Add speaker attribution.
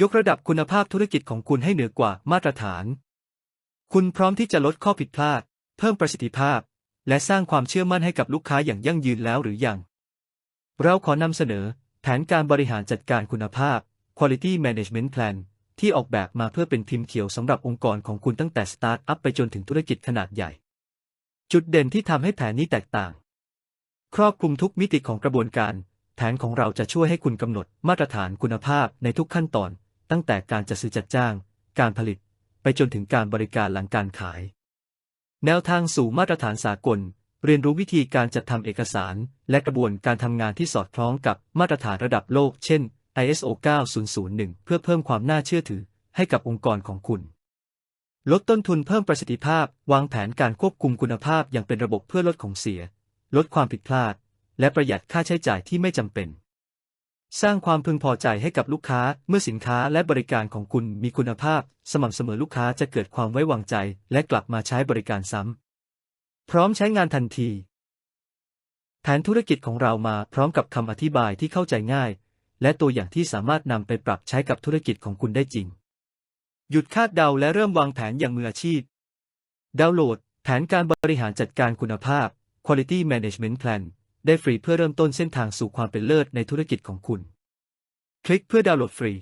Speaker 1: ยกระดับคุณภาพธุรกิจของคุณให้เหนือกว่ามาตรฐาน คุณพร้อมที่จะลดข้อผิดพลาด เพิ่มประสิทธิภาพ และสร้างความเชื่อมั่นให้กับลูกค้าอย่างยั่งยืนแล้วหรือยัง เราขอนำเสนอ แผนการบริหารจัดการคุณภาพ Quality Management Plan ที่ออกแบบมาเพื่อเป็นพิมพ์เขียวสำหรับองค์กรของคุณตั้งแต่สตาร์ทอัพไปจนถึงธุรกิจขนาดใหญ่ จุดเด่นที่ทำให้แผนนี้แตกต่าง ครอบคลุมทุกมิติของกระบวนการ แผนของเราจะช่วยให้คุณกำหนดมาตรฐานคุณภาพในทุกขั้นตอน ตั้งแต่การจัดซื้อจัดจ้าง การผลิต ไปจนถึงการบริการหลังการขาย แนวทางสู่มาตรฐานสากล เรียนรู้วิธีการจัดทำเอกสาร และกระบวนการทำงานที่สอดคล้องกับมาตรฐานระดับโลก เช่น ISO 9001 เพื่อเพิ่มความน่าเชื่อถือให้กับองค์กรของคุณ ลดต้นทุนเพิ่มประสิทธิภาพ วางแผนการควบคุมคุณภาพอย่างเป็นระบบเพื่อลดของเสีย ลดความผิดพลาด และประหยัดค่าใช้จ่ายที่ไม่จำเป็น สร้างความพึงพอใจให้กับลูกค้าเมื่อสินค้าและบริการของคุณมีคุณภาพ สม่ำเสมอลูกค้าจะเกิดความไว้วางใจ และกลับมาใช้บริการซ้ำ พร้อมใช้งานทันที แผนธุรกิจของเรามาพร้อมกับคำอธิบายที่เข้าใจง่าย และตัวอย่างที่สามารถนำไปปรับใช้กับธุรกิจของคุณได้จริง หยุดคาดเดาและเริ่มวางแผนอย่างมืออาชีพ ดาวน์โหลด แผนการบริหารจัดการคุณภาพ Quality Management Plan ได้ฟรีเพื่อเริ่มต้นเส้นทางสู่ความเป็นเลิศในธุรกิจของคุณ คลิกเพื่อดาวน์โหลดฟรี